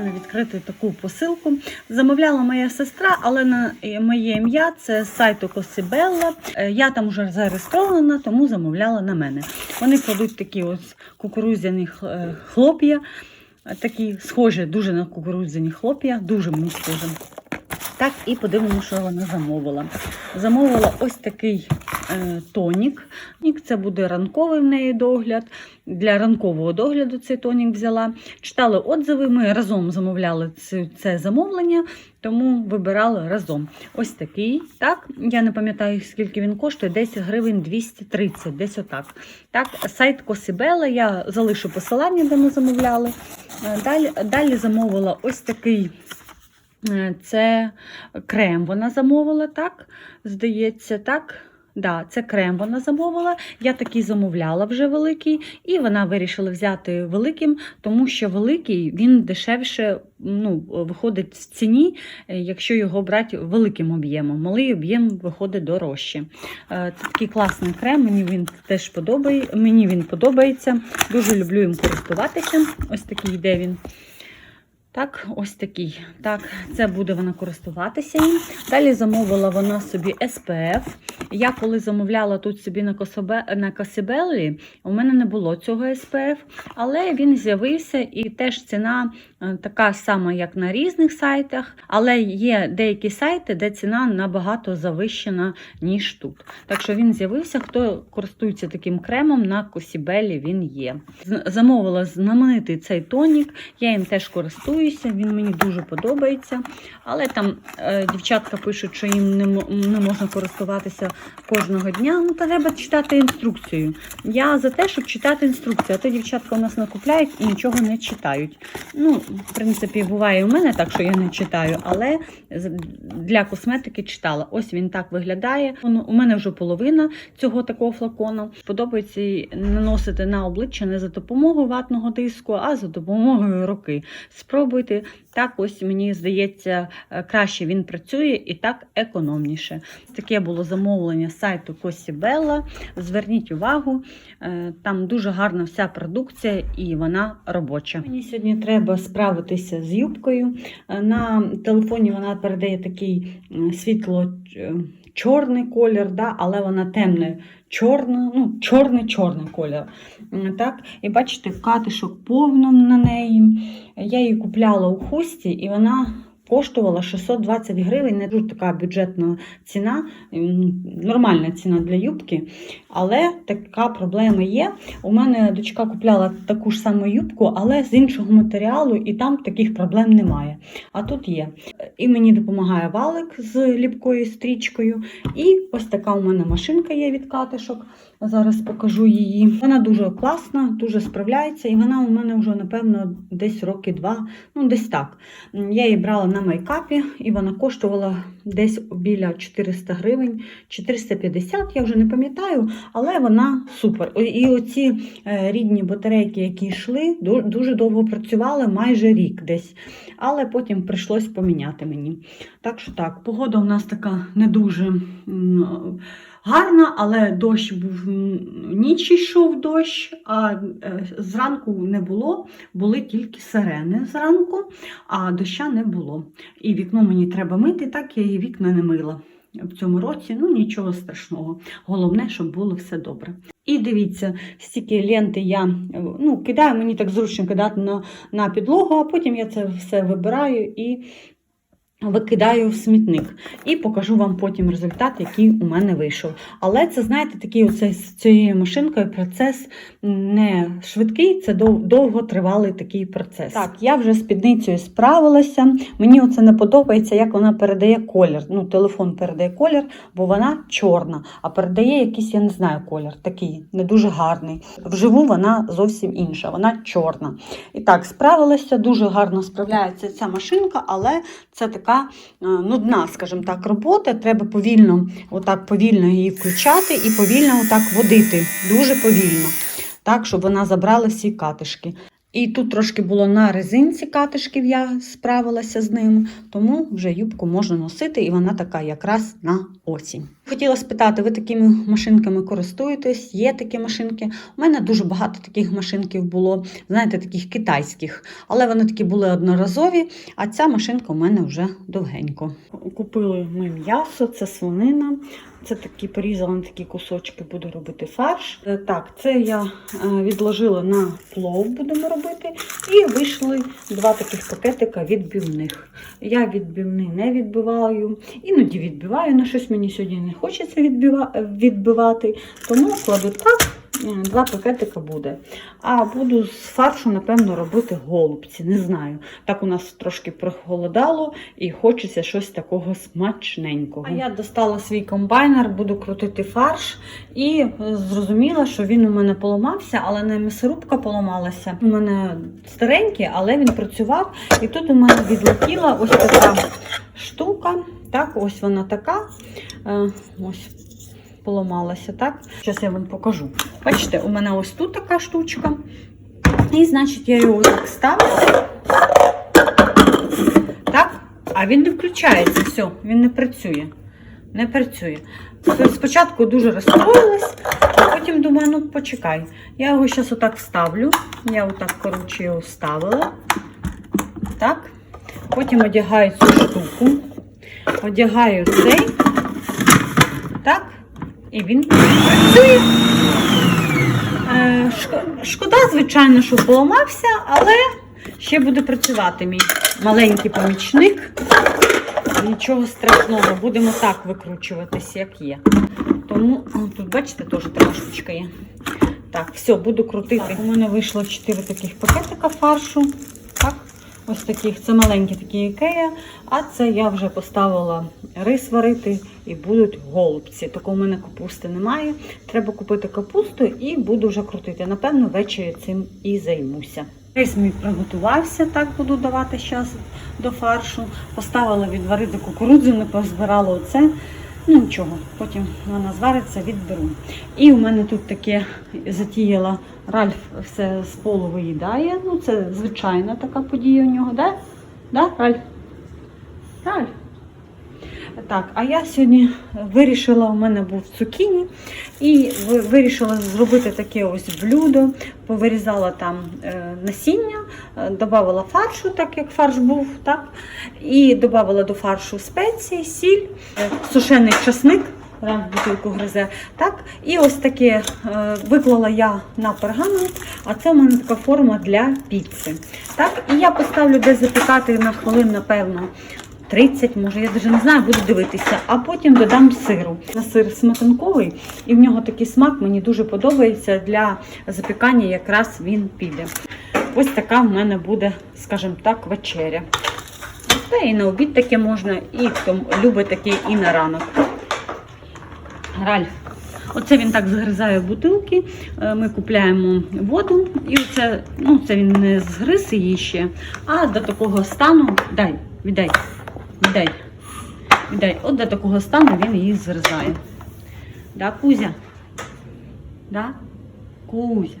Хочу відкрити таку посилку. Замовляла моя сестра, але на моє ім'я це з сайту Косибелла. Е, Я там вже зареєстрована, тому замовляла на мене. Вони кладуть такі ось кукурудзяні е, хлоп'я, е, такі схожі дуже на кукурудзяні хлоп'я, дуже мені схоже. Так, і подивимося, що вона замовила. Замовила ось такий е, тонік. Це буде ранковий в неї догляд. Для ранкового догляду цей тонік взяла. Читали отзиви, ми разом замовляли це, це замовлення, тому вибирали разом. Ось такий. Так, я не пам'ятаю, скільки він коштує, десь гривень 230, десь отак. Так, сайт Косибела, я залишу посилання, де ми замовляли. Е, Далі, далі замовила ось такий. Е, Це крем вона замовила, так? Здається, так. Да, це крем вона замовила. Я такий замовляла вже великий, і вона вирішила взяти великим, тому що великий він дешевше ну, виходить в ціні, е, якщо його брати великим об'ємом. Малий об'єм виходить дорожче. Е, Це такий класний крем, мені він теж подобає, мені він подобається. Дуже люблю їм користуватися. Ось такий йде він. Так, ось такий. Так, це буде вона користуватися їм. Далі замовила вона собі SPF. Я коли замовляла тут собі на, Кособе, на Касибелі, у мене не було цього SPF, але він з'явився і теж ціна така сама, як на різних сайтах. Але є деякі сайти, де ціна набагато завищена, ніж тут. Так що він з'явився. Хто користується таким кремом на Косібелі, він є. Замовила знаменитий цей тонік. Я їм теж користуюся, він мені дуже подобається. Але там е, дівчатка пишуть, що їм не, не можна користуватися кожного дня. Ну, треба читати інструкцію. Я за те, щоб читати інструкцію, а то дівчатка у нас накупляють і нічого не читають. Ну, в принципі, буває у мене так, що я не читаю, але для косметики читала. Ось він так виглядає. У мене вже половина цього такого флакону. Подобається наносити на обличчя не за допомогою ватного диску, а за допомогою руки. Спробуйте. Так, ось мені здається, е, краще він працює і так економніше. Таке було замовлення з сайту Косібелла. Зверніть увагу, е, там дуже гарна вся продукція і вона робоча. Мені сьогодні треба справитися з юбкою. Е, На телефоні вона передає такий світло е, чорний колір, да, але вона темна. Чорна, ну, чорний-чорний колір. Так, і бачите, катишок повно на неї. Я її купляла у хусті, і вона коштувала 620 гривень. Не дуже така бюджетна ціна, нормальна ціна для юбки. Але така проблема є. У мене дочка купляла таку ж саму юбку, але з іншого матеріалу, і там таких проблем немає. А тут є. І мені допомагає валик з ліпкою стрічкою. І ось така у мене машинка є від катишок. Зараз покажу її. Вона дуже класна, дуже справляється, і вона у мене вже, напевно, десь роки два, ну десь так. Я її брала на мейкапі, і вона коштувала десь біля 400 гривень, 450, я вже не пам'ятаю, але вона супер. І- І оці е, рідні батарейки, які йшли, дуже довго працювали, майже рік десь. Але потім прийшлось поміняти мені. Так що так, погода у нас така не дуже. Гарна, але дощ був ніч йшов дощ, а е, зранку не було, були тільки сирени зранку, а доща не було. І вікно мені треба мити, так я і вікна не мила в цьому році. Ну нічого страшного. Головне, щоб було все добре. І дивіться, стільки ленти я ну, кидаю, мені так зручно кидати на, на підлогу, а потім я це все вибираю і викидаю в смітник. І покажу вам потім результат, який у мене вийшов. Але це, знаєте, такий оцей з цією машинкою процес не швидкий, це дов- довготривалий такий процес. Так, я вже спідницею справилася. Мені оце не подобається, як вона передає колір. Ну, телефон передає колір, бо вона чорна, а передає якийсь, я не знаю, колір, такий не дуже гарний. Вживу вона зовсім інша, вона чорна. І так, справилася, дуже гарно справляється ця машинка, але це така е, нудна, скажімо так, робота. Треба повільно, отак повільно її включати і повільно отак водити, дуже повільно, так, щоб вона забрала всі катишки. І тут трошки було на резинці катишків, я справилася з ним, тому вже юбку можна носити, і вона така якраз на осінь. Хотіла спитати, ви такими машинками користуєтесь? Є такі машинки? У мене дуже багато таких машинків було, знаєте, таких китайських, але вони такі були одноразові, а ця машинка у мене вже довгенько. Купили ми м'ясо, це свинина. Це такі порізала такі кусочки, буду робити фарш. Е, Так, це я е, відложила на плов, будемо робити. І вийшли два таких пакетика відбивних. Я відбивни не відбиваю, іноді відбиваю, на щось мені сьогодні не хочеться відбива- відбивати, тому кладу так. Два пакетика буде. А буду з фаршу, напевно, робити голубці. Не знаю. Так у нас трошки прохолодало і хочеться щось такого смачненького. А я достала свій комбайнер, буду крутити фарш і зрозуміла, що він у мене поламався, але не м'ясорубка поламалася. У мене старенький, але він працював. І тут у мене відлетіла ось така штука. Так, ось вона така. Е, Ось поламалася, так? Зараз я вам покажу. Бачите, у мене ось тут така штучка. І, значить, я його так ставлю. Так, а він не включається. Все, він не працює. Не працює. Спочатку дуже розстроїлась, а потім думаю, ну почекай. Я його зараз отак ставлю. Я отак, коротше, його ставила. Так. Потім одягаю цю штуку. Одягаю цей. Так. І він працює. Е, Шкода, звичайно, що поламався, але ще буде працювати мій маленький помічник. Нічого страшного, будемо так викручуватись, як є. Тому тут, бачите, теж така є. Так, все, буду крутити. У мене вийшло 4 таких пакетика фаршу. Ось таких. Це маленькі такі ікея. А це я вже поставила рис варити і будуть голубці. Такого в мене капусти немає. Треба купити капусту і буду вже крутити. Напевно, ввечері цим і займуся. Рис мій приготувався, так буду давати зараз до фаршу. Поставила відварити кукурудзу, не позбирала оце. Ну нічого, потім вона звариться, відберу. І у мене тут таке затіяла Ральф все з полу виїдає. Ну, це звичайна така подія у нього, да? Да, Ральф? Ральф? Так, а я сьогодні вирішила, у мене був цукіні, і вирішила зробити таке ось блюдо. Повирізала там е, насіння, е, додавала фаршу, так як фарш був, так, і додавала до фаршу спеції, сіль, е, сушений часник. Ран бутилку гризе. Так, і ось таке виклала я на пергамент, а це в мене така форма для піци. Так, і я поставлю десь запікати на хвилин, напевно, 30, може, я навіть не знаю, буду дивитися, а потім додам сиру. На сир сметанковий, і в нього такий смак мені дуже подобається. Для запікання якраз він піде. Ось така в мене буде, скажімо так, вечеря. Та і на обід таке можна, і хто любить таке і на ранок. Ральф. Оце він так згризає бутилки. Е, Ми купляємо воду, і оце, ну, це він не згриз її ще, а до такого стану. Дай, віддай, віддай, віддай. От до такого стану він її зрізає. Да, Кузя? Да? Кузя.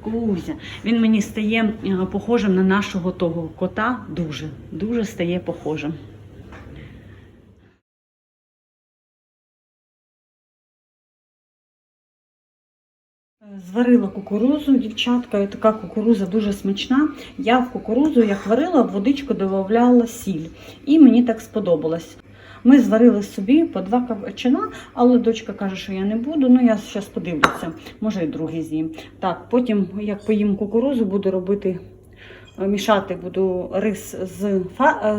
Кузя. Він мені стає е, похожим на нашого того кота. Дуже, дуже стає похожим. Зварила кукурузу, дівчатка, і така кукуруза дуже смачна. Я в кукурузу, як варила, в водичку додавала сіль. І мені так сподобалось. Ми зварили собі по два кабачина, але дочка каже, що я не буду. Ну, я зараз подивлюся, може і другий з'їм. Так, потім, як поїм кукурузу, буду робити, мішати буду рис е,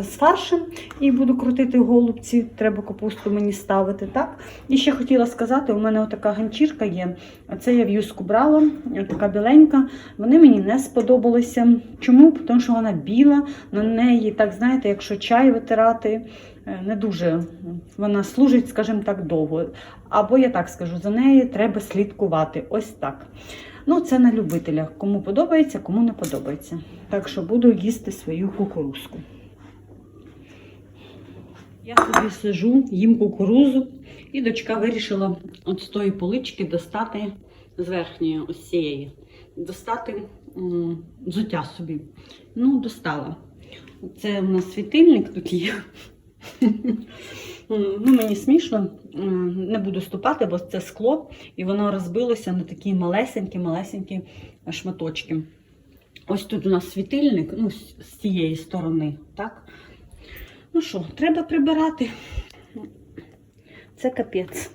з фаршем і буду крутити голубці. Треба капусту мені ставити. так. І ще хотіла сказати, у мене отака ганчірка є. Це я в юску брала, така біленька. Вони мені не сподобалися. Чому? Тому що вона біла, на неї, так знаєте, якщо чай витирати, е, не дуже вона служить, скажімо так, довго. Або я так скажу, за нею треба слідкувати. Ось так. Ну, це на любителях. Кому подобається, кому не подобається. Так що буду їсти свою кукурузку. Я собі сижу, їм кукурузу, і дочка вирішила от з тої полички достати з верхньої ось цієї, достати взуття собі. Ну, достала. Це у нас світильник тут є. Ну, мені смішно, не буду ступати, бо це скло, і воно розбилося на такі малесенькі-малесенькі шматочки. Ось тут у нас світильник, ну, з цієї сторони, так? Ну що, треба прибирати. Це капець.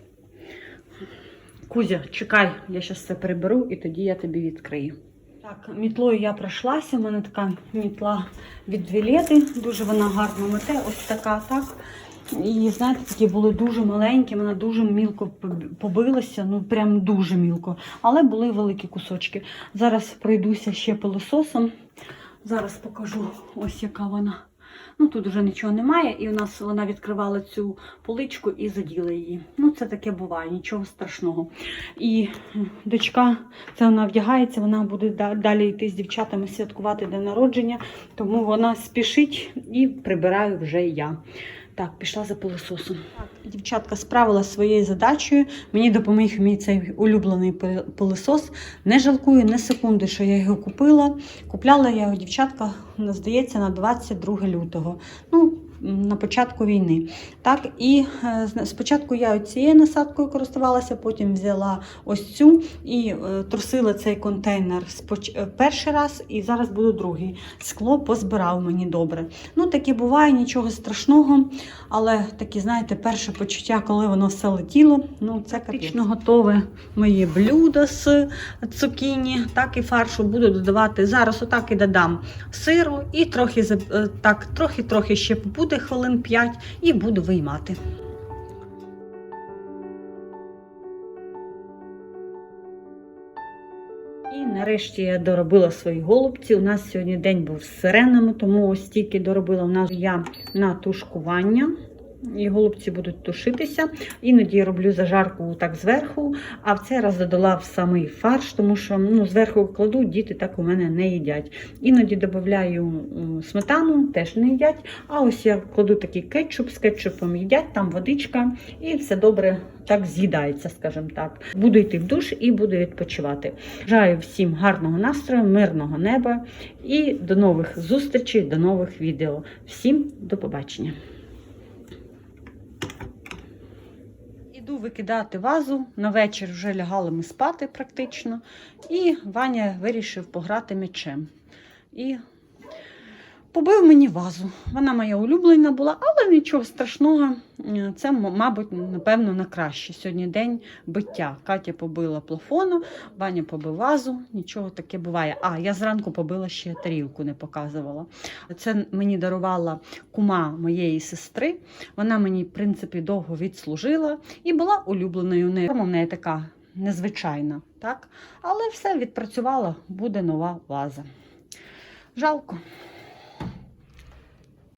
Кузя, чекай, я зараз це приберу і тоді я тобі відкрию. Так, мітлою я пройшлася. У мене така мітла від Вілети. Дуже вона гарно мете. Ось така, так. І знаєте, такі були дуже маленькі, вона дуже мілко побилася, ну прям дуже мілко. Але були великі кусочки. Зараз пройдуся ще пилососом. Зараз покажу ось яка вона. Ну тут вже нічого немає, і у нас вона відкривала цю поличку і заділа її. Ну, це таке буває, нічого страшного. І дочка, це вона вдягається, вона буде далі йти з дівчатами святкувати день народження, тому вона спішить і прибираю вже я. Так, пішла за пилососом. Так, дівчатка справила своєю задачею. Мені допоміг мій цей улюблений пи- пилосос. Не жалкую ні секунди, що я його купила. Купляла я його дівчатка, здається, на 22 лютого. Ну, на початку війни. Так, і е, спочатку я цією насадкою користувалася, потім взяла ось цю і е, трусила цей контейнер е, перший раз, і зараз буду другий. Скло позбирав мені добре. Ну, таке буває, нічого страшного, але такі, знаєте, перше почуття, коли воно все летіло, ну це практично готове моє блюдо з цукіні, так і фаршу буду додавати. Зараз отак і додам сиру і трохи так, трохи-трохи ще побуде хвилин 5 і буду виймати. І нарешті я доробила свої голубці. У нас сьогодні день був з сиренами, тому ось тільки доробила у нас я на тушкування. І голубці будуть тушитися. Іноді я роблю зажарку так зверху, а в цей раз додала в самий фарш, тому що ну, зверху кладу, діти так у мене не їдять. Іноді додаю сметану, теж не їдять. А ось я кладу такий кетчуп з кетчупом їдять, там водичка, і все добре так з'їдається, скажімо так. Буду йти в душ і буду відпочивати. Бажаю всім гарного настрою, мирного неба і до нових зустрічей, до нових відео. Всім до побачення. Викидати вазу. На вечір вже лягали ми спати практично. І Ваня вирішив пограти м'ячем. І побив мені вазу. Вона моя улюблена була, але нічого страшного. Е, Це, мабуть, напевно, на краще. Сьогодні день биття. Катя побила плафону, Ваня побив вазу, нічого таке буває. А, я зранку побила ще тарілку, не показувала. Це мені дарувала кума моєї сестри. Вона мені, в принципі, довго відслужила і була улюбленою в неї. Форма в неї така незвичайна, так? Але все відпрацювала, буде нова ваза. Жалко.